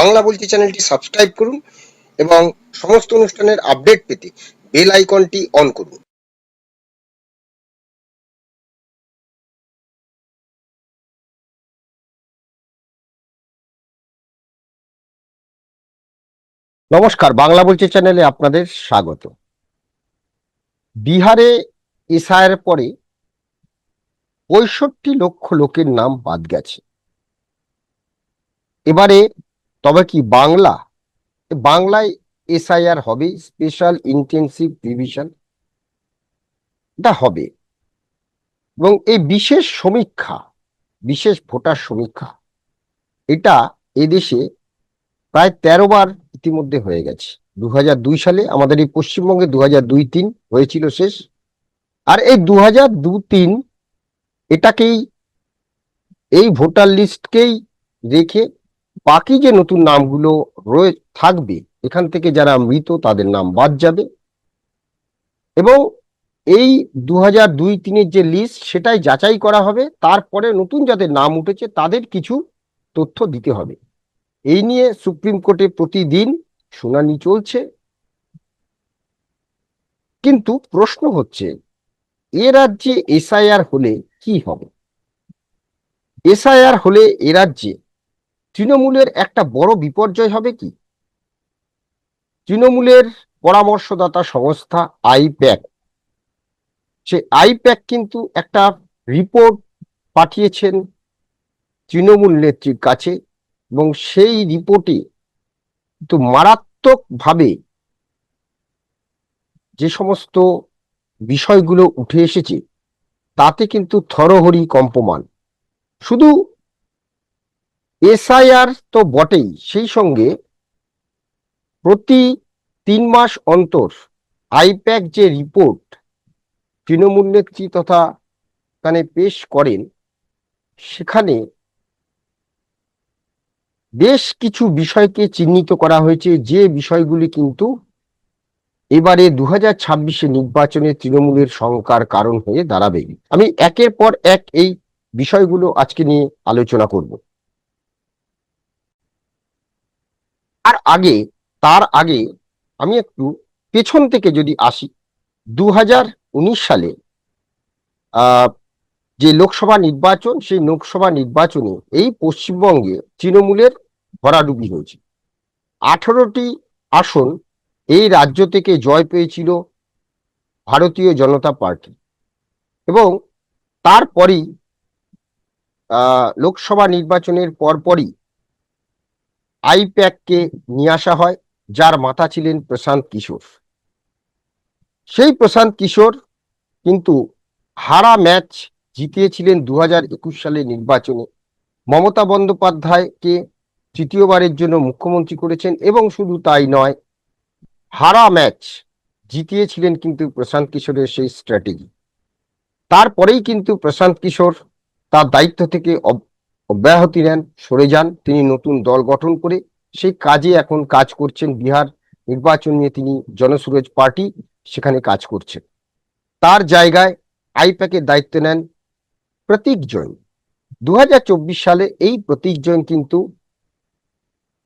বাংলা বলছি চ্যানেলটি সাবস্ক্রাইব করুন এবং সমস্ত অনুষ্ঠানের আপডেট পেতে বেল আইকনটি অন করুন। নমস্কার, বাংলা বলছি চ্যানেলে আপনাদের স্বাগত। বিহারে এসআইয়ের পরে পঁয়ষট্টি লক্ষ লোকের নাম বাদ গেছে। এবারে তবে কি বাংলা? বাংলায় এসআইআর হবে, স্পেশাল ইন্টেন্সিভ রিভিশন এটা হবে। এবং এই বিশেষ সমীক্ষা, বিশেষ ভোটার সমীক্ষা, এটা এদেশে প্রায় তেরো বার ইতিমধ্যে হয়ে গেছে। দু সালে আমাদের এই পশ্চিমবঙ্গে দু হাজার দুই তিন হয়েছিল শেষ। আর এই দু হাজার দু তিন এটাকেই, এই ভোটার লিস্টকেই রেখে বাকি যে নতুন নামগুলো রয়ে থাকবে, এখান থেকে যারা মৃত তাদের নাম বাদ যাবে। এবং এই দু হাজার দুই তিনের যে লিস্ট সেটাই যাচাই করা হবে। তারপরে নতুন যাদের নাম উঠেছে, তাদের কিছু তথ্য দিতে হবে। এই নিয়ে সুপ্রিম কোর্টে প্রতিদিন শুনানি চলছে। কিন্তু প্রশ্ন হচ্ছে, এ রাজ্যে এসআইআর হলে কি হবে? এসআইআর হলে এ রাজ্যে তৃণমূলের একটা বড় বিপর্যয় হবে কি? তৃণমূলের পরামর্শদাতা সংস্থা আইপ্যাক। সে আইপ্যাক কিন্তু একটা রিপোর্ট পাঠিয়েছেন তৃণমূল নেত্রীর কাছে এবং সেই রিপোর্টে কিন্তু মারাত্মকভাবে যে সমস্ত বিষয়গুলো উঠে এসেছে, তাতে কিন্তু থরহরি কম্পমান। শুধু এসআইআর তো বটেই, সেই সঙ্গে প্রতি তিন মাস অন্তর আইপ্যাক যে রিপোর্ট তৃণমূল নেত্রী তথা এখানে পেশ করেন, সেখানে বেশ কিছু বিষয়কে চিহ্নিত করা হয়েছে। যে বিষয়গুলি কিন্তু এবারে দু হাজার ছাব্বিশে নির্বাচনে তৃণমূলের শঙ্কার কারণ হয়ে দাঁড়াবে। আমি একের পর এক এই বিষয়গুলো আজকে নিয়ে আলোচনা করব। আর আগে, তার আগে আমি একটু পেছন থেকে যদি আসি দু হাজার উনিশ সালে যে লোকসভা নির্বাচন, সেই লোকসভা নির্বাচনে এই পশ্চিমবঙ্গে তৃণমূলের ভরাডুবি হয়েছে। আঠারোটি আসন এই রাজ্য থেকে জয় পেয়েছিল ভারতীয় জনতা পার্টি। এবং তারপরেই লোকসভা নির্বাচনের পরপরই আইপ্যাককে নিয়ে আসা হয়, যার মাথা ছিলেন প্রশান্ত কিশোর। সেই প্রশান্ত কিশোর কিন্তু হারা ম্যাচ জিতিয়েছিলেন দু হাজার একুশ সালের নির্বাচনে। মমতা বন্দ্যোপাধ্যায়কে তৃতীয়বারের জন্য মুখ্যমন্ত্রী করেছেন এবং শুধু তাই নয়, হারা ম্যাচ জিতিয়েছিলেন কিন্তু প্রশান্ত কিশোরের সেই স্ট্র্যাটেজি। তারপরেই কিন্তু প্রশান্ত কিশোর তার দায়িত্ব থেকে অব্যাহতি নেন, সরে যান। তিনি নতুন দল গঠন করে সেই কাজে এখন কাজ করছেন বিহার নির্বাচন নিয়ে তিনি জনসুরজ পার্টি সেখানে কাজ করছেন। তার জায়গায় আইপ্যাকের দায়িত্ব নেন প্রতীক জৈন। দু হাজার চব্বিশ সালে এই প্রতীক জৈন কিন্তু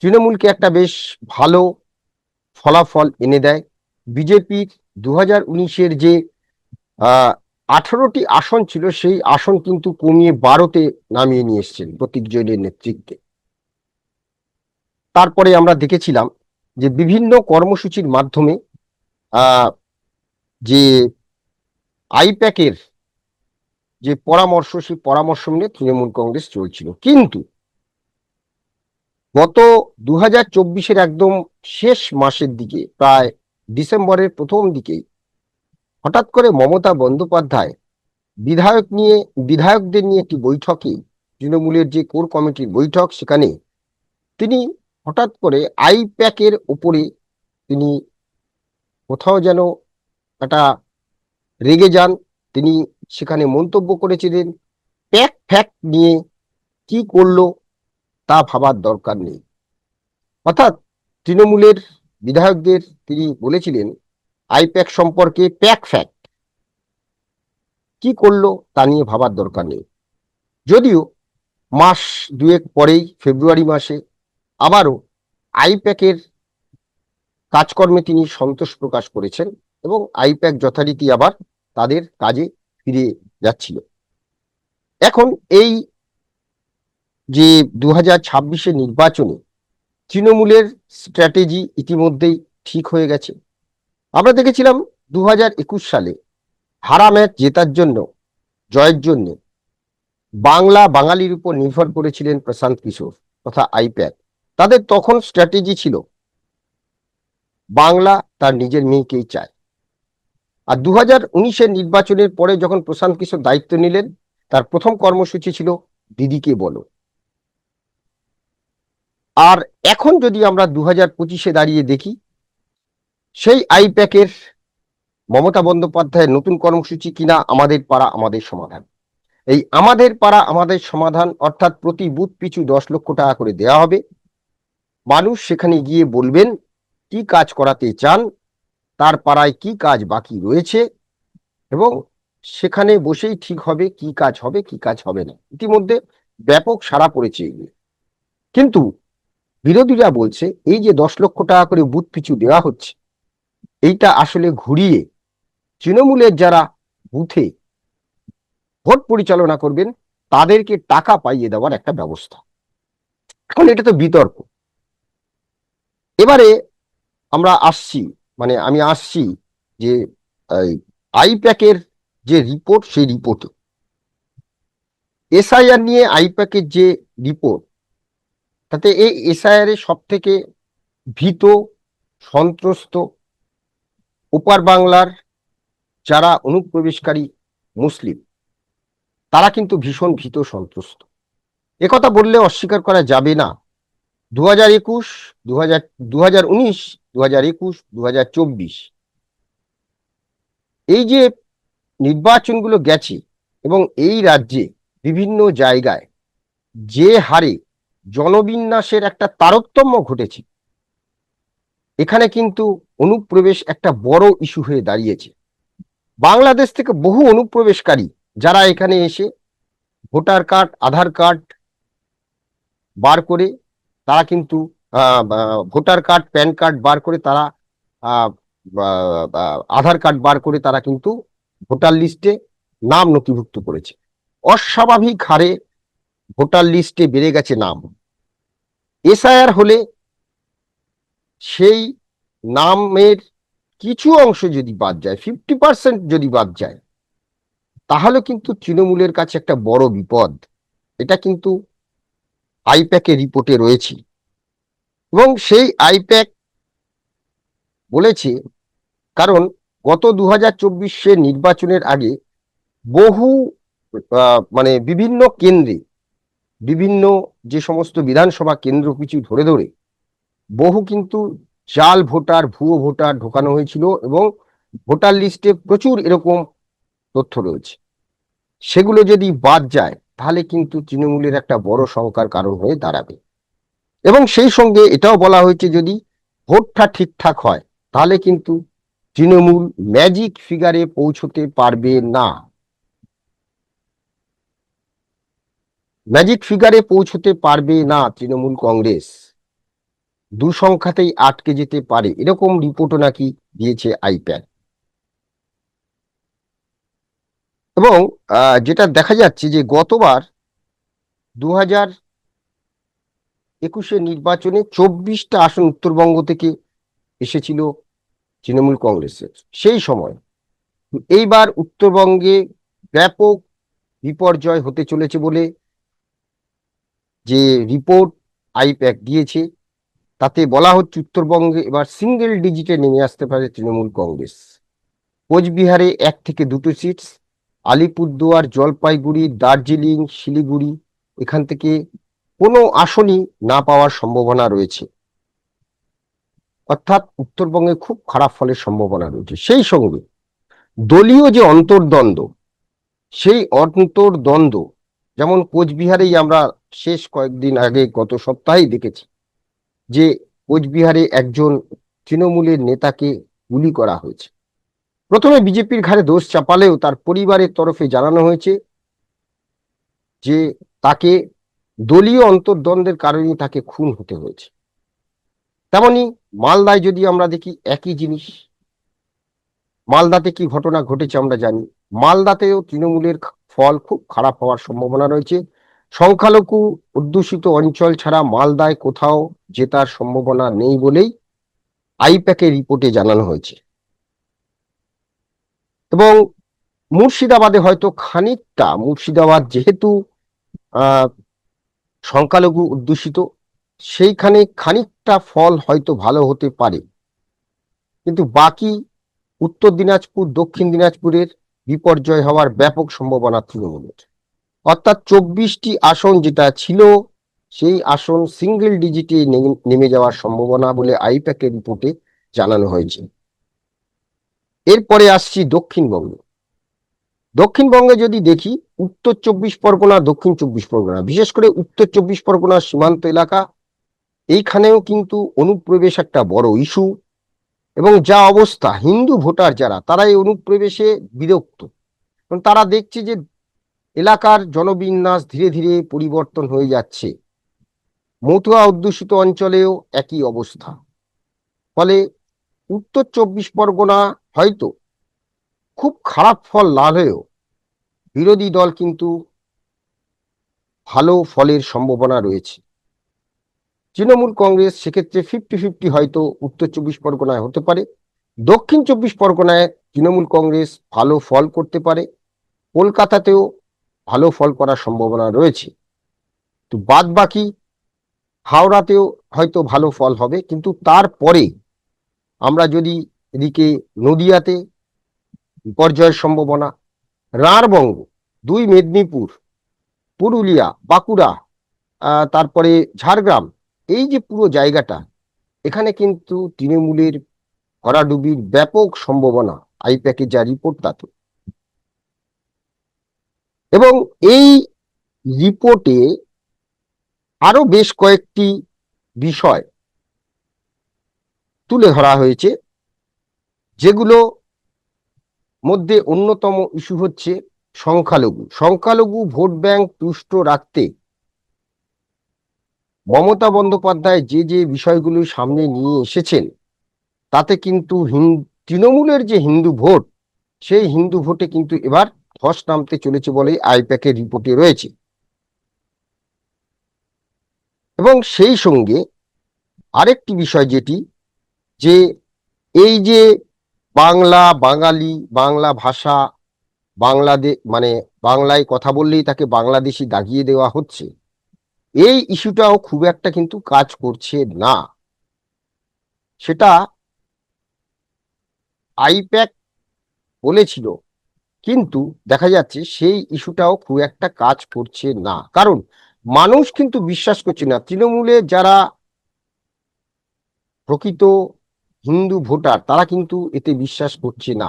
তৃণমূলকে একটা বেশ ভালো ফলাফল এনে দেয়। বিজেপির দু হাজার যে আঠারোটি আসন ছিল, সেই আসন কিন্তু কমিয়ে বারোতে নামিয়ে নিয়ে এসছেন প্রতীক জৈনের নেতৃত্বে। তারপরে আমরা দেখেছিলাম যে বিভিন্ন কর্মসূচির মাধ্যমে যে আইপ্যাকের যে পরামর্শ, সেই পরামর্শ নিয়ে তৃণমূল কংগ্রেস চলছিল। কিন্তু গত দু হাজার একদম শেষ মাসের দিকে, প্রায় ডিসেম্বরের প্রথম দিকেই হঠাৎ করে মমতা বন্দ্যোপাধ্যায় বিধায়ক নিয়ে, বিধায়কদের নিয়ে একটি বৈঠকে তৃণমূলের যে কোর কমিটির বৈঠক সেখানে তিনি হঠাৎ করে আইপ্যাকের ওপরে তিনি কোথাও যেন একটা রেগে যান। তিনি সেখানে মন্তব্য করেছিলেন, প্যাক ফ্যাক নিয়ে কি করল তা ভাবার দরকার নেই। অর্থাৎ তৃণমূলের বিধায়কদের তিনি বলেছিলেন আইপ্যাক সম্পর্কে প্যাক ফ্যাক কি করল তা নিয়ে ভাবার দরকার নেই। যদিও মাস দুয়েক পরেই ফেব্রুয়ারি মাসে আবারও আইপ্যাকের কাজকর্মে তিনি সন্তোষ প্রকাশ করেছেন এবং আইপ্যাক যথারীতি আবার তাদের কাজে ফিরে যাচ্ছিল। এখন এই যে দু হাজার নির্বাচনে তৃণমূলের স্ট্র্যাটেজি ইতিমধ্যেই ঠিক হয়ে গেছে। আমরা দেখেছিলাম দু হাজার একুশ সালে হারা ম্যাচ জেতার জন্য, জয়ের জন্য বাংলা বাঙালির উপর নির্ভর করেছিলেন প্রশান্ত কিশোর তথা আইপ্যাড তাদের তখন স্ট্র্যাটেজি ছিল, বাংলা তার নিজের মেয়েকেই চায়। আর দু হাজার নির্বাচনের পরে যখন প্রশান্ত কিশোর দায়িত্ব নিলেন, তার প্রথম কর্মসূচি ছিল, দিদিকে বলো। আর এখন যদি আমরা দু হাজার পঁচিশে দাঁড়িয়ে দেখি সেই আইপ্যাকের মমতা বন্দ্যোপাধ্যায়ের নতুন কর্মসূচি কিনা আমাদের পাড়া আমাদের সমাধান। এই আমাদের পাড়া আমাদের সমাধান অর্থাৎ প্রতি বুথ পিছু দশ লক্ষ টাকা করে দেওয়া হবে। মানুষ সেখানে গিয়ে বলবেন, কি কাজ করাতে চান, তার পাড়ায় কি কাজ বাকি রয়েছে এবং সেখানে বসেই ঠিক হবে, কি কাজ হবে, কি কাজ হবে না। ইতিমধ্যে ব্যাপক সাড়া পড়েছে এগুলো। কিন্তু বিরোধীরা বলছে, এই যে দশ লক্ষ টাকা করে বুথ পিছু দেওয়া হচ্ছে এইটা আসলে ঘুরিয়ে তৃণমূলের যারা বুথে ভোট পরিচালনা করবেন, তাদেরকে টাকা পাইয়ে দেওয়ার একটা ব্যবস্থা। এখন এটা তো বিতর্ক। এবারে আমরা আসছি মানে আমি আসছি যে আইপ্যাকের যে রিপোর্ট, সেই রিপোর্টে। এসআইআর নিয়ে আইপ্যাকের যে রিপোর্ট, তাতে এই এসআইআর এর সব থেকে ভীত, সন্ত্রস্ত ওপার বাংলার যারা অনুপ্রবেশকারী মুসলিম, তারা কিন্তু ভীষণ ভীত সন্ত্রস্ত একথা বললে অস্বীকার করা যাবে না। দু হাজার একুশ দু হাজার দু হাজার উনিশ দু হাজার একুশ দু হাজার চব্বিশ, এই যে নির্বাচনগুলো গেছে এবং এই রাজ্যে বিভিন্ন জায়গায় যে হারে জনবিন্যাসের একটা তারতম্য ঘটেছে এখানে কিন্তু অনুপ্রবেশ একটা বড় ইস্যু হয়ে দাঁড়িয়েছে। বাংলাদেশ থেকে বহু অনুপ্রবেশকারী যারা এখানে এসে ভোটার কার্ড, আধার কার্ড বার করে তারা কিন্তু ভোটার কার্ড, প্যান কার্ড বার করে তারা আধার কার্ড বার করে তারা কিন্তু ভোটার লিস্টে নাম নথিভুক্ত করেছে। অস্বাভাবিক হারে ভোটার লিস্টে বেড়ে গেছে নাম। এসআইআর হলে সেই নামের কিছু অংশ যদি বাদ যায় ফিফটি পার্সেন্ট যদি বাদ যায়, তাহলে কিন্তু তৃণমূলের কাছে একটা বড় বিপদ। এটা কিন্তু আইপ্যাকের রিপোর্টে রয়েছে। এবং সেই আইপ্যাক বলেছে, কারণ গত দু হাজার নির্বাচনের আগে বহু মানে বিভিন্ন কেন্দ্রে, বিভিন্ন যে সমস্ত বিধানসভা কেন্দ্র কিছু ধরে ধরে বহু কিন্তু জাল ভোটার, ভুয়ো ভোটার ঢোকানো হয়েছিল এবং ভোটার লিস্টে প্রচুর এরকম তথ্য রয়েছে। সেগুলো যদি বাদ যায়, তাহলে কিন্তু তৃণমূলের একটা বড় সংখ্যার কারণ হয়ে দাঁড়াবে। এবং সেই সঙ্গে এটাও বলা হয়েছে, যদি ভোটটা ঠিকঠাক হয়, তাহলে কিন্তু তৃণমূল ম্যাজিক ফিগারে পৌঁছতে পারবে না। ম্যাজিক ফিগারে পৌঁছতে পারবে না তৃণমূল কংগ্রেস। দু সংখ্যাতেই আটকে যেতে পারে। এরকম রিপোর্টও নাকি দিয়েছে আইপ্যাড এবং যেটা দেখা যাচ্ছে যে গতবার দু হাজার একুশের নির্বাচনে চব্বিশটা আসন উত্তরবঙ্গ থেকে এসেছিল তৃণমূল কংগ্রেসের। সেই সময় এইবার উত্তরবঙ্গে ব্যাপক বিপর্যয় হতে চলেছে বলে যে রিপোর্ট আইপ্যাক দিয়েছে। তাতে বলা হচ্ছে উত্তরবঙ্গে এবার সিঙ্গেল ডিজিটে নেমে আসতে পারে তৃণমূল কংগ্রেস। কোচবিহারে এক থেকে দুটো সিটস আলিপুরদুয়ার, জলপাইগুড়ি, দার্জিলিং, শিলিগুড়ি, এখান থেকে কোনো আসনই না পাওয়ার সম্ভাবনা রয়েছে। অর্থাৎ উত্তরবঙ্গে খুব খারাপ ফলের সম্ভাবনা রয়েছে। সেই সঙ্গে দলীয় যে অন্তর্দ্বন্দ্ব, সেই অন্তর্দ্বন্দ্ব যেমন কোচবিহারেই আমরা শেষ কয়েকদিন আগে গত সপ্তাহেই দেখেছি যে কোচবিহারে একজন তৃণমূলের নেতাকে গুলি করা হয়েছে। প্রথমে বিজেপির ঘাড়ে দোষ চাপালেও তার পরিবারের তরফে জানানো হয়েছে যে তাকে দলীয় অন্তর্দ্বন্দ্বের কারণে তাকে খুন হতে হয়েছে। তেমনি মালদায় যদি আমরা দেখি একই জিনিস, মালদাতে কি ঘটনা ঘটেছে আমরা জানি। মালদাতেও তৃণমূলের ফল খুব খারাপ হওয়ার সম্ভাবনা রয়েছে। সংখ্যালঘু অধ্যুষিত অঞ্চল ছাড়া মালদায় কোথাও জেতার সম্ভাবনা নেই বলেই আইপ্যাকের রিপোর্টে জানানো হয়েছে। এবং মুর্শিদাবাদে হয়তো খানিকটা, মুর্শিদাবাদ যেহেতু সংখ্যালঘু অধ্যুষিত, সেইখানে খানিকটা ফল হয়তো ভালো হতে পারে। কিন্তু বাকি উত্তর দিনাজপুর, দক্ষিণ দিনাজপুরের বিপর্যয় হওয়ার ব্যাপক সম্ভাবনা তৃণমূলের। অর্থাৎ চব্বিশটি আসন যেটা ছিল, সেই আসন সিঙ্গেল ডিজিটে নেমে যাওয়ার সম্ভাবনা বলে আইপ্যাকের রিপোর্টে জানানো হয়েছে। এরপরে আসছি দক্ষিণবঙ্গ। দক্ষিণবঙ্গে যদি দেখি, উত্তর চব্বিশ পরগনা, দক্ষিণ চব্বিশ পরগনা, বিশেষ করে উত্তর চব্বিশ পরগনা সীমান্ত এলাকা, এইখানেও কিন্তু অনুপ্রবেশ একটা বড় ইস্যু এবং যা অবস্থা, হিন্দু ভোটার যারা, তারা এই অনুপ্রবেশে বিরক্ত। তারা দেখছে যে এলাকার জনবিন্যাস ধীরে ধীরে পরিবর্তন হয়ে যাচ্ছে। মতুয়া অধ্যুষিত অঞ্চলেও একই অবস্থা। ফলে উত্তর চব্বিশ পরগনা হয়তো খুব খারাপ ফল না হয়েও বিরোধী দল কিন্তু ভালো ফলের সম্ভাবনা রয়েছে। তৃণমূল কংগ্রেস সেক্ষেত্রে ফিফটি ফিফটি হয়তো উত্তর চব্বিশ পরগনায় হতে পারে। দক্ষিণ চব্বিশ পরগনায় তৃণমূল কংগ্রেস ভালো ফল করতে পারে। কলকাতাতেও ভালো ফল করার সম্ভাবনা রয়েছে। তো বাদ বাকি হাওড়াতেও হয়তো ভালো ফল হবে, কিন্তু তারপরে আমরা যদি এদিকে নদিয়াতে বিপর্যয়ের সম্ভাবনা রাঢ়বঙ্গ দুই মেদিনীপুর, পুরুলিয়া, বাঁকুড়া তারপরে ঝাড়গ্রাম, এই যে পুরো জায়গাটা, এখানে কিন্তু তৃণমূলের ভরাডুবির ব্যাপক সম্ভাবনা আইপ্যাকে যা রিপোর্ট তাতে। এবং এই রিপোর্টে আরও বেশ কয়েকটি বিষয় তুলে ধরা হয়েছে, যেগুলো মধ্যে অন্যতম ইস্যু হচ্ছে সংখ্যালঘু। সংখ্যালঘু ভোট ব্যাংক তুষ্ট রাখতে মমতা বন্দ্যোপাধ্যায় যে যে বিষয়গুলো সামনে নিয়ে এসেছেন, তাতে কিন্তু তৃণমূলের যে হিন্দু ভোট, সেই হিন্দু ভোটে কিন্তু এবার ধস নামতে চলেছে বলে আইপ্যাকের রিপোর্টে রয়েছে। এবং সেই সঙ্গে আরেকটি বিষয় যেটি, যে এই যে বাংলা বাঙালি, বাংলা ভাষা বাংলাদেশ মানে বাংলায় কথা বললেই তাকে বাংলাদেশি দাগিয়ে দেওয়া হচ্ছে, এই ইস্যুটাও খুব একটা কিন্তু কাজ করছে না। সেটা আইপ্যাক বলেছিল কিন্তু দেখা যাচ্ছে সেই ইস্যুটাও খুব একটা কাজ করছে না। কারণ মানুষ কিন্তু বিশ্বাস করছে না। তৃণমূলে যারা প্রকৃত হিন্দু ভোটার, তারা কিন্তু এতে বিশ্বাস করছে না।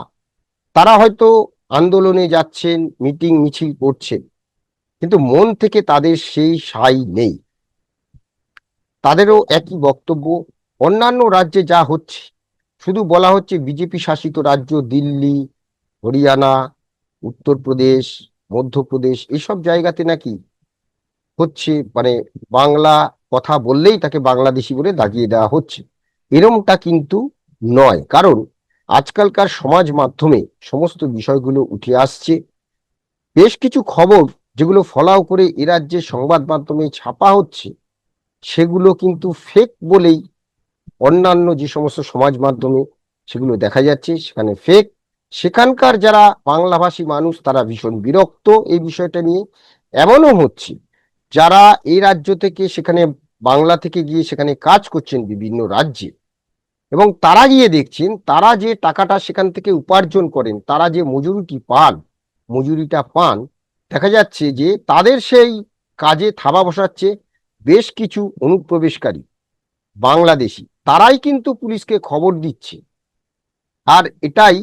তারা হয়তো আন্দোলনে যাচ্ছেন, মিটিং, মিছিল করছেন, কিন্তু মন থেকে তাদের সেই সাই নেই। তাদেরও একই বক্তব্য, অন্যান্য রাজ্যে যা হচ্ছে। শুধু বলা হচ্ছে বিজেপি শাসিত রাজ্য দিল্লি, হরিয়ানা উত্তরপ্রদেশ, মধ্যপ্রদেশ এইসব জায়গাতে নাকি হচ্ছে মানে বাংলা কথা বললেই তাকে বাংলাদেশি বলে দাগিয়ে দেওয়া হচ্ছে। এরমটা কিন্তু নয়। কারণ আজকালকার সমাজ মাধ্যমে সমস্ত বিষয়গুলো উঠে আসছে। বেশ কিছু খবর যেগুলো ফলাও করে এ রাজ্যে সংবাদ মাধ্যমে ছাপা হচ্ছে, সেগুলো কিন্তু ফেক বলেই অন্যান্য যে সমস্ত সমাজ মাধ্যমে সেগুলো দেখা যাচ্ছে। সেখানে ফেক সেখানকার যারা বাংলাভাষী মানুষ, তারা ভীষণ বিরক্ত এই বিষয়টা নিয়ে। এমনও হচ্ছে, যারা এই রাজ্য থেকে, সেখানে বাংলা থেকে গিয়ে সেখানে কাজ করছেন বিভিন্ন রাজ্যে, এবং তারা গিয়ে দেখছেন, তারা যে টাকাটা সেখান থেকে উপার্জন করেন, তারা যে মজুরিটি পান, মজুরিটা পান, দেখা যাচ্ছে যে তাদের সেই কাজে থাবা বসাচ্ছে বেশ কিছু অনুপ্রবেশকারী, বাংলাদেশি। তারাই কিন্তু পুলিশকে খবর দিচ্ছে। আর এটাই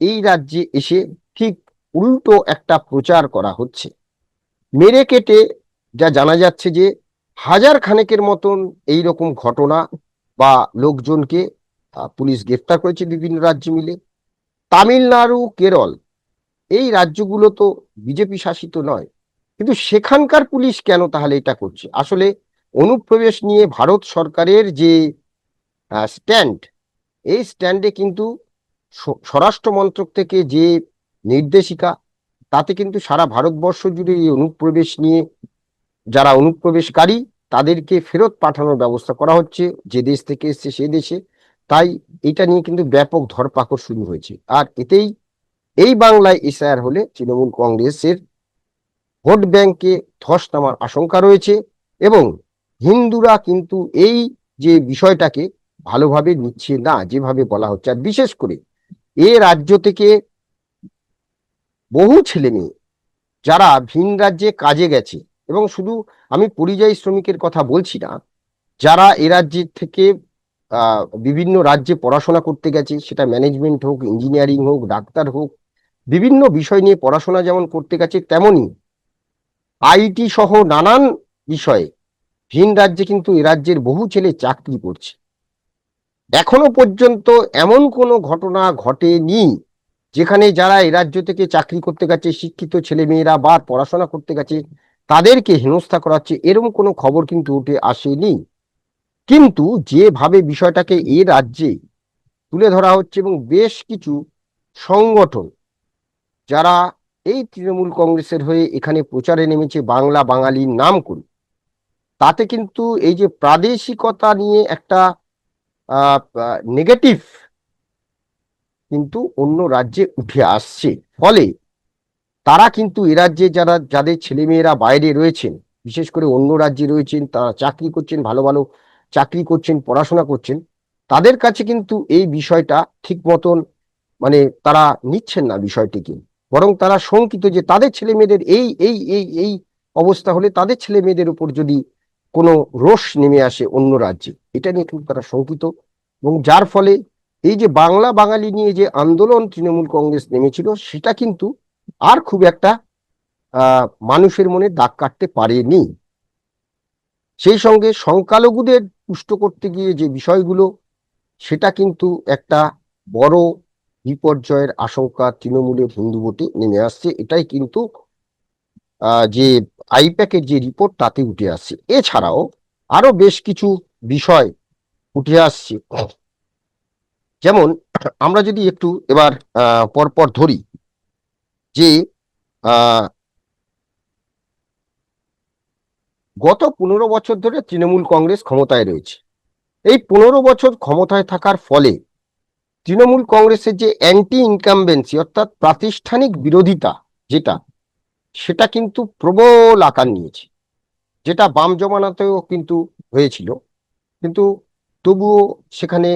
এই রাজ্যে এসে ঠিক উল্টো একটা প্রচার করা হচ্ছে। মেরে কেটে যা জানা যাচ্ছে যে হাজার খানেকের মতন এই রকম ঘটনা বা লোকজনকে পুলিশ গ্রেফতার করেছে বিভিন্ন রাজ্য মিলে। তামিলনাড়ু, কেরল এই রাজ্যগুলো তো বিজেপি শাসিত নয়। কিন্তু সেখানকার পুলিশ কেন তাহলে এটা করছে? আসলে অনুপ্রবেশ নিয়ে ভারত সরকারের যে স্ট্যান্ড, এই স্ট্যান্ডে কিন্তু স্বরাষ্ট্র মন্ত্রক থেকে যে নির্দেশিকা, তাতে কিন্তু সারা ভারতবর্ষ জুড়ে এই অনুপ্রবেশ নিয়ে যারা অনুপ্রবেশকারী, তাদেরকে ফেরত পাঠানোর ব্যবস্থা করা হচ্ছে, যে দেশ থেকে এসছে সে দেশে। তাই এটা নিয়ে কিন্তু ব্যাপক ধরপাকড় শুরু হয়েছে। আর এতেই, এই বাংলায় এসআর হলে তৃণমূল কংগ্রেসের ভোট ব্যাংকে ধস নামার আশঙ্কা রয়েছে এবং হিন্দুরা কিন্তু এই যে বিষয়টাকে ভালোভাবে নিচ্ছে না, যেভাবে বলা হচ্ছে। আর বিশেষ করে এ রাজ্য থেকে বহু ছেলে মেয়ে, যারা ভিন রাজ্যে কাজে গেছে এবং শুধু আমি পরিযায়ী শ্রমিকের কথা বলছি না, যারা এ রাজ্যের থেকে বিভিন্ন রাজ্যে পড়াশোনা করতে গেছে, সেটা ম্যানেজমেন্ট হোক ইঞ্জিনিয়ারিং হোক, ডাক্তার হোক, বিভিন্ন বিষয় নিয়ে পড়াশোনা যেমন করতে গেছে, তেমনি আইটি সহ নানান বিষয়ে ভিন রাজ্যে কিন্তু এ রাজ্যের বহু ছেলে চাকরি করছে। এখনও পর্যন্ত এমন কোনো ঘটনা ঘটেনি যেখানে যারা এ রাজ্য থেকে চাকরি করতে গেছে, শিক্ষিত ছেলে মেয়েরা বা পড়াশোনা করতে গেছে, তাদেরকে হেনস্থা করা হচ্ছে এরকম কোনো খবর কিন্তু উঠে আসেনি। কিন্তু যেভাবে বিষয়টাকে এ রাজ্যে তুলে ধরা হচ্ছে এবং বেশ কিছু সংগঠন, যারা এই তৃণমূল কংগ্রেসের হয়ে এখানে প্রচারে নেমেছে বাংলা বাঙালির নাম করে তাতে কিন্তু এই যে প্রাদেশিকতা নিয়ে একটা নেগেটিভ কিন্তু অন্য রাজ্যে উঠে আসছে। ফলে তারা কিন্তু এ রাজ্যে যারা, যাদের ছেলেমেয়েরা বাইরে রয়েছেন, বিশেষ করে অন্য রাজ্যে রয়েছেন, তারা চাকরি করছেন, ভালো ভালো চাকরি করছেন, পড়াশোনা করছেন, তাদের কাছে কিন্তু এই বিষয়টা ঠিক মতন মানে তারা নিচ্ছেন না বিষয়টিকে। বরং তারা শঙ্কিত যে তাদের ছেলে মেয়েদের এই এই এই এই অবস্থা হলে তাদের ছেলে মেয়েদের উপর যদি কোনো রোষ নেমে আসে অন্য রাজ্যে। এটা নিয়ে কিন্তু তারা শঙ্কিত এবং যার ফলে এই যে বাংলা বাঙালি নিয়ে যে আন্দোলন তৃণমূল কংগ্রেস নেমেছিল, সেটা কিন্তু আর খুব একটা মানুষের মনে দাগ কাটতে পারেনি। সেই সঙ্গে সংখ্যালঘুদের পুষ্ট করতে গিয়ে যে বিষয়গুলো, সেটা কিন্তু একটা বড় বিপর্যয়ের আশঙ্কা তৃণমূলের হিন্দু ভোটে নেমে আসছে। এটাই কিন্তু যে আইপ্যাকের যে রিপোর্ট তাতে উঠে আসছে। এছাড়াও আরও বেশ কিছু বিষয় উঠে আসছে। যেমন আমরা যদি একটু এবার পরপর ধরি যে গত পনেরো বছর ধরে তৃণমূল কংগ্রেস ক্ষমতায় রয়েছে। এই পনেরো বছর ক্ষমতায় থাকার ফলে তৃণমূল কংগ্রেসের যে অ্যান্টি ইনকামবেন্সি অর্থাৎ প্রাতিষ্ঠানিক বিরোধিতা যেটা সেটা কিন্তু প্রবল আকার নিয়েছে। যেটা বাম জমানাতেও কিন্তু হয়েছিল। কিন্তু তবুও সেখানে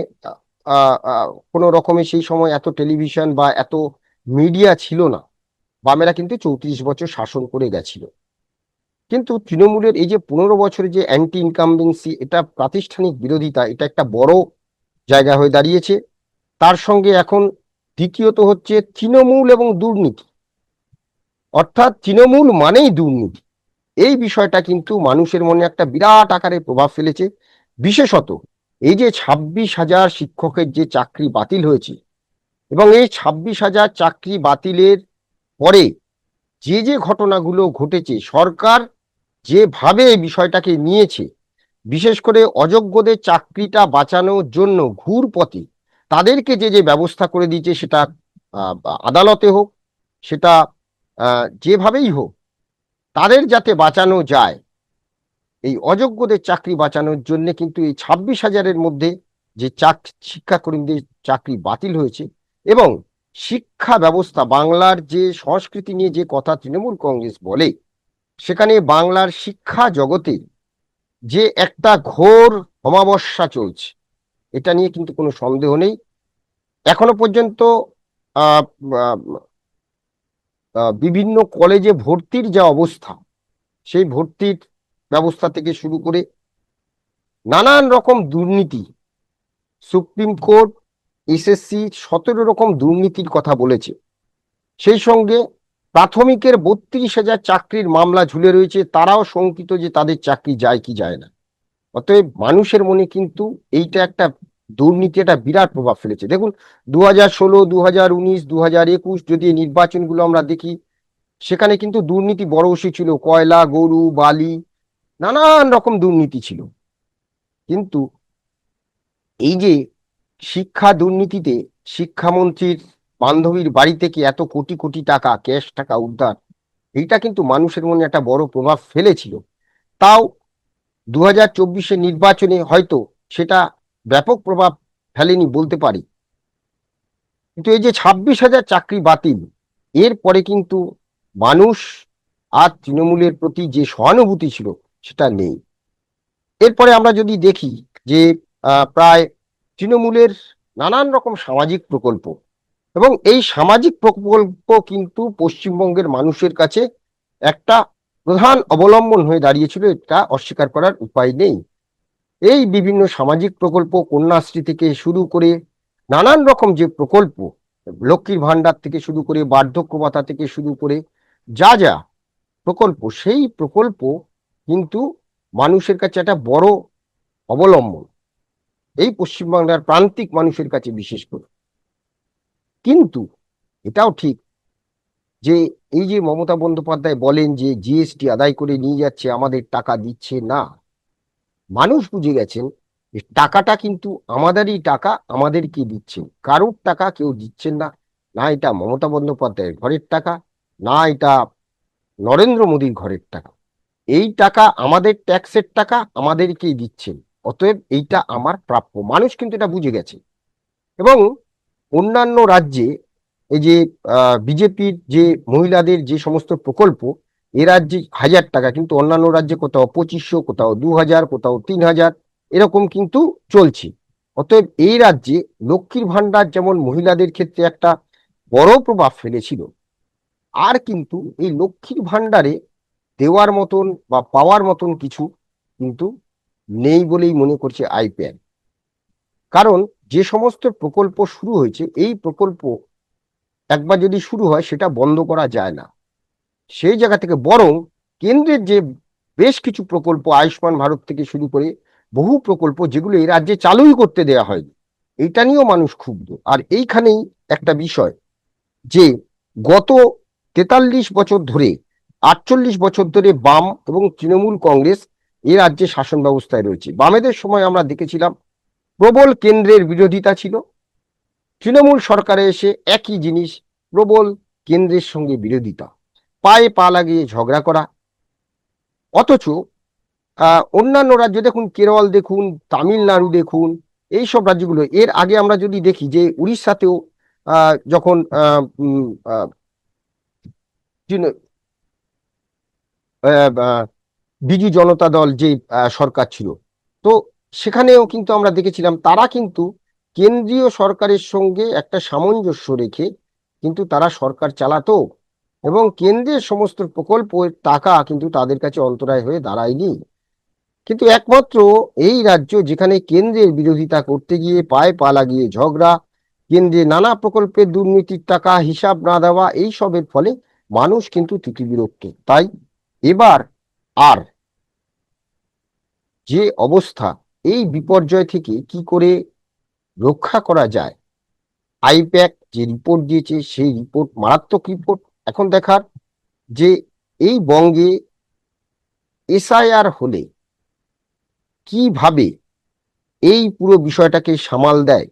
কোনো রকমের সেই সময় এত টেলিভিশন বা এত মিডিয়া ছিল না। বামেরা কিন্তু চৌত্রিশ বছর শাসন করে গেছিল। কিন্তু তৃণমূলের এই যে পনেরো বছরের যে অ্যান্টি ইনকামবেন্সি এটা প্রাতিষ্ঠানিক বিরোধিতা, এটা একটা বড় জায়গা হয়ে দাঁড়িয়েছে। তার সঙ্গে এখন দ্বিতীয়ত হচ্ছে তৃণমূল এবং দুর্নীতি। অর্থাৎ তৃণমূল মানেই দুর্নীতি। এই বিষয়টা কিন্তু মানুষের মনে একটা বিরাট আকারে প্রভাব ফেলেছে। বিশেষত এই যে ছাব্বিশ হাজার শিক্ষকের যে চাকরি বাতিল হয়েছে এবং এই ছাব্বিশ হাজার চাকরি বাতিলের পরে যে যে ঘটনাগুলো ঘটেছে, সরকার যেভাবে বিষয়টাকে নিয়েছে, বিশেষ করে অযোগ্যদের চাকরিটা বাঁচানোর জন্য ঘুর পথে তাদেরকে যে যে ব্যবস্থা করে দিয়েছে সেটা আদালতে হোক, সেটা যেভাবেই হোক, তাদের যাতে বাঁচানো যায়, এই অযোগ্যদের চাকরি বাঁচানোর জন্য কিন্তু এই ছাব্বিশ হাজারের মধ্যে যে চাক, শিক্ষাকর্মীদের চাকরি বাতিল হয়েছে এবং শিক্ষা ব্যবস্থা, বাংলার যে সংস্কৃতি নিয়ে যে কথা তৃণমূল কংগ্রেস বলে, সেখানে বাংলার শিক্ষা জগতে যে একটা ঘোর অমাবস্যা চলছে, এটা নিয়ে কিন্তু কোনো সন্দেহ নেই। এখনও পর্যন্ত বিভিন্ন কলেজে ভর্তির যা অবস্থা, সেই ভর্তির ব্যবস্থা থেকে শুরু করে নানান রকম দুর্নীতি, সুপ্রিম কোর্ট, এসএসসি সতেরো রকম দুর্নীতির কথা বলেছে। সেই সঙ্গে প্রাথমিকের বত্রিশ হাজার চাকরির মামলা ঝুলে রয়েছে, তারাও শঙ্কিত যে তাদের চাকরি যায় কি যায় না। অতএব মানুষের মনে কিন্তু এইটা একটা দুর্নীতি একটা বিরাট প্রভাব ফেলেছে। দেখুন দু হাজার ষোলো দু হাজার উনিশ দু হাজার একুশ যদি নির্বাচনগুলো আমরা দেখি, সেখানে কিন্তু দুর্নীতি বড় ছিল। কয়লা, গরু, বালি, নানান রকম দুর্নীতি ছিল। কিন্তু এই যে শিক্ষা দুর্নীতিতে শিক্ষামন্ত্রীর বান্ধবীর বাড়ি থেকে এত কোটি কোটি টাকা, ক্যাশ টাকা উদ্ধার, এইটা কিন্তু মানুষের মনে একটা বড় প্রভাব ফেলেছিল। তাও দু হাজার নির্বাচনে হয়তো সেটা ব্যাপক প্রভাব ফেলেনি বলতে পারি। কিন্তু এই যে ছাব্বিশ হাজার চাকরি বাতিল এরপরে কিন্তু মানুষ আর তৃণমূলের প্রতি যে সহানুভূতি ছিল, সেটা নেই। এরপরে আমরা যদি দেখি যে প্রায় তৃণমূলের নানান রকম সামাজিক প্রকল্প এবং এই সামাজিক প্রকল্প কিন্তু পশ্চিমবঙ্গের মানুষের কাছে একটা প্রধান অবলম্বন হয়ে দাঁড়িয়েছিল, এটা অস্বীকার করার উপায় নেই। এই বিভিন্ন সামাজিক প্রকল্প, কন্যাশ্রী থেকে শুরু করে নানান রকম যে প্রকল্প, লক্ষ্মীর ভান্ডার থেকে শুরু করে, বার্ধক্য ভাতা থেকে শুরু করে যা যা প্রকল্প, সেই প্রকল্প কিন্তু মানুষের কাছে একটা বড় অবলম্বন। এই পশ্চিমবাংলার প্রান্তিক মানুষের কাছে বিশেষ করে। কিন্তু এটাও ঠিক যে এই যে মমতা বন্দ্যোপাধ্যায় বলেন যে জিএসটি আদায় করে নিয়ে যাচ্ছে, আমাদের টাকা দিচ্ছে না। মানুষ বুঝে গেছেন যে টাকাটা কিন্তু আমাদেরই টাকা আমাদেরকে দিচ্ছেন। কারোর টাকা কেউ দিচ্ছেন না। না এটা মমতা বন্দ্যোপাধ্যায়ের ঘরের টাকা, না এটা নরেন্দ্র মোদীর ঘরের টাকা। এই টাকা আমাদের ট্যাক্সের টাকা, আমাদেরকেই দিচ্ছেন। অতএব এইটা আমার প্রাপ্য। মানুষ কিন্তু এটা বুঝে গেছে। এবং অন্যান্য রাজ্যে এই যে বিজেপির যে মহিলাদের যে সমস্ত প্রকল্প এ রাজ্যে হাজার টাকা, কিন্তু অন্যান্য রাজ্যে কোথাও পঁচিশশো, কোথাও দু হাজার কোথাও তিন হাজার এরকম কিন্তু চলছে। অতএব এই রাজ্যে লক্ষ্মীর ভান্ডার যেমন মহিলাদের ক্ষেত্রে একটা বড় প্রভাব ফেলেছিল, আর কিন্তু এই লক্ষ্মীর ভান্ডারে দেওয়ার মতন বা পাওয়ার মতন কিছু কিন্তু নেই বলেই মনে করছে আইপ্যাড কারণ যে সমস্ত প্রকল্প শুরু হয়েছে, এই প্রকল্প একবার যদি শুরু হয়, সেটা বন্ধ করা যায় না। সেই জায়গা থেকে বরং কেন্দ্রের যে বেশ কিছু প্রকল্প, আয়ুষ্মান ভারত থেকে শুরু করে বহু প্রকল্প যেগুলো এই রাজ্যে চালুই করতে দেয়া হয়নি, এটা নিয়েও মানুষ ক্ষুব্ধ। আর এইখানেই একটা বিষয় যে গত তেতাল্লিশ বছর ধরে, আটচল্লিশ বছর ধরে বাম এবং তৃণমূল কংগ্রেস এ রাজ্যে শাসন ব্যবস্থায় রয়েছে। বামেদের সময় আমরা দেখেছিলাম প্রবল কেন্দ্রের বিরোধিতা ছিল, তৃণমূল সরকারে এসে একই জিনিস, প্রবল কেন্দ্রের সঙ্গে বিরোধিতা। পায়ে পা লাগিয়ে ঝগড়া করা। অথচ অন্যান্য রাজ্য দেখুন, কেরল দেখুন, তামিলনাড়ু দেখুন এই সব রাজ্যগুলো, এর আগে আমরা যদি দেখি যে উড়িষ্যাতেও যখন বিজু জনতা দল যে সরকার ছিল, তো সেখানেও কিন্তু আমরা দেখেছিলাম, তারা কিন্তু কেন্দ্রীয় সরকারের সঙ্গে একটা সামঞ্জস্য রেখে কিন্তু তারা সরকার চালাতো। এবং কেন্দ্রের সমস্ত প্রকল্পের টাকা কিন্তু তাদের কাছে অন্তরায় হয়ে দাঁড়ায়নি। কিন্তু একমাত্র এই রাজ্য যেখানে কেন্দ্রের বিরোধিতা করতে গিয়ে পায়ে পা লাগিয়ে ঝগড়া, কেন্দ্রে নানা প্রকল্পের দুর্নীতির টাকা, হিসাব না দেওয়া, এই সবের ফলে মানুষ কিন্তু তিতিবিরক্ত। তাই এবার আর যে অবস্থা, এই বিপর্যয় থেকে কি করে রক্ষা করা যায়? আইপ্যাক যে রিপোর্ট দিয়েছে, সেই রিপোর্ট মারাত্মক রিপোর্ট। এখন দেখার যে এই বঙ্গে এসআইআর হলে কীভাবে এই পুরো বিষয়টাকে সামাল দেয়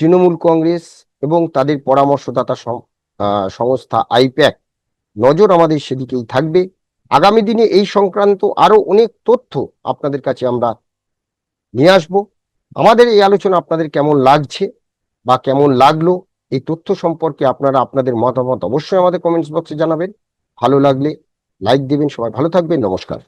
তৃণমূল কংগ্রেস এবং তাদের পরামর্শদাতা সংস্থা আইপ্যাক? নজর আমাদের সেদিকেই থাকবে। আগামী দিনে এই সংক্রান্ত আরও অনেক তথ্য আপনাদের কাছে আমরা নিয়ে আসব। আমাদের এই আলোচনা আপনাদের কেমন লাগছে বা কেমন লাগল এই তথ্য সম্পর্কে আপনারা আপনাদের মতামত অবশ্যই আমাদের কমেন্টস বক্সে জানাবেন। ভালো লাগলে লাইক দিবেন, সবাই ভালো থাকবেন, নমস্কার।